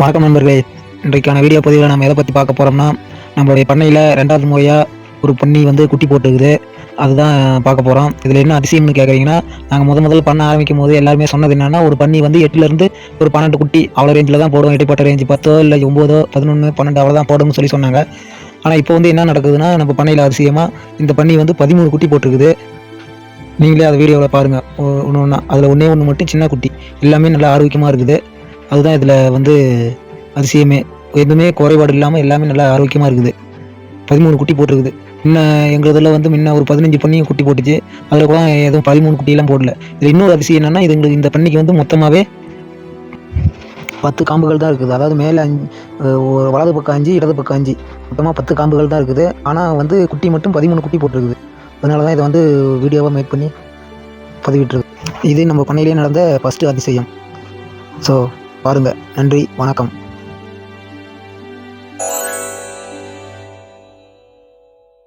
வணக்கம் நண்பர்களே. இன்றைக்கான வீடியோ பதிவில் நம்ம எதை பற்றி பார்க்க போகிறோம்னா நம்மளுடைய பண்ணையில் ரெண்டாவது முறையாக ஒரு பண்ணி வந்து குட்டி போட்டுருக்குது. அதுதான் பார்க்க போகிறோம் இதில் என்ன அதிசயம்னு கேட்குறீங்கன்னா நாங்கள் முத முதல்ல பண்ண ஆரம்பிக்கும் போது எல்லாருமே சொன்னது என்னன்னா ஒரு பண்ணி வந்து எட்டுலேருந்து ஒரு பன்னெண்டு குட்டி அவ்வளோ ரேஞ்சில் தான் போடுவோம். எட்டுப்பட்ட ரேஞ்சு பத்தோ இல்லை ஒம்போதோ பதினொன்று பன்னெண்டு அவ்வளோ தான் போடும்னு சொல்லி சொன்னாங்க. ஆனால் இப்போ வந்து என்ன நடக்குதுன்னா நம்ம பண்ணையில் அதிசயமாக இந்த பண்ணி வந்து பதிமூணு குட்டி போட்டிருக்குது. நீங்களே அதை வீடியோவில் பாருங்கள் ஒன்று ஒன்றா அதில் ஒன்றே ஒன்று மட்டும் சின்ன குட்டி. எல்லாமே நல்லா ஆரோக்கியமாக இருக்குது. அதுதான் இதில் வந்து அதிசயமே. எதுவுமே குறைபாடு இல்லாமல் எல்லாமே நல்லா ஆரோக்கியமாக இருக்குது. பதிமூணு குட்டி போட்டிருக்குது. இன்னும் எங்கள் இதில் வந்து முன்ன ஒரு பதினஞ்சு பண்ணியும் குட்டி போட்டுச்சு. அதில் கூட எதுவும் பதிமூணு குட்டியெல்லாம் போடல. இதில் இன்னொரு அதிசயம் என்னென்னா இது எங்களுக்கு இந்த பண்ணிக்கு வந்து மொத்தமாகவே பத்து காம்புகள் தான் இருக்குது. அதாவது மேலே அஞ்சு ஒரு வலது பக்கம் அஞ்சு இடது பக்கம் அஞ்சு. மொத்தமாக பத்து காம்புகள் தான் இருக்குது. ஆனால் வந்து குட்டி மட்டும் பதிமூணு குட்டி போட்டிருக்குது. அதனால தான் இதை வந்து வீடியோவாக மேக் பண்ணி பதிவிட்டுருக்கு இது நம்ம பண்ணையிலே நடந்த ஃபஸ்ட்டு அதிசயம். ஸோ பாருங்கள் நன்றி வணக்கம்.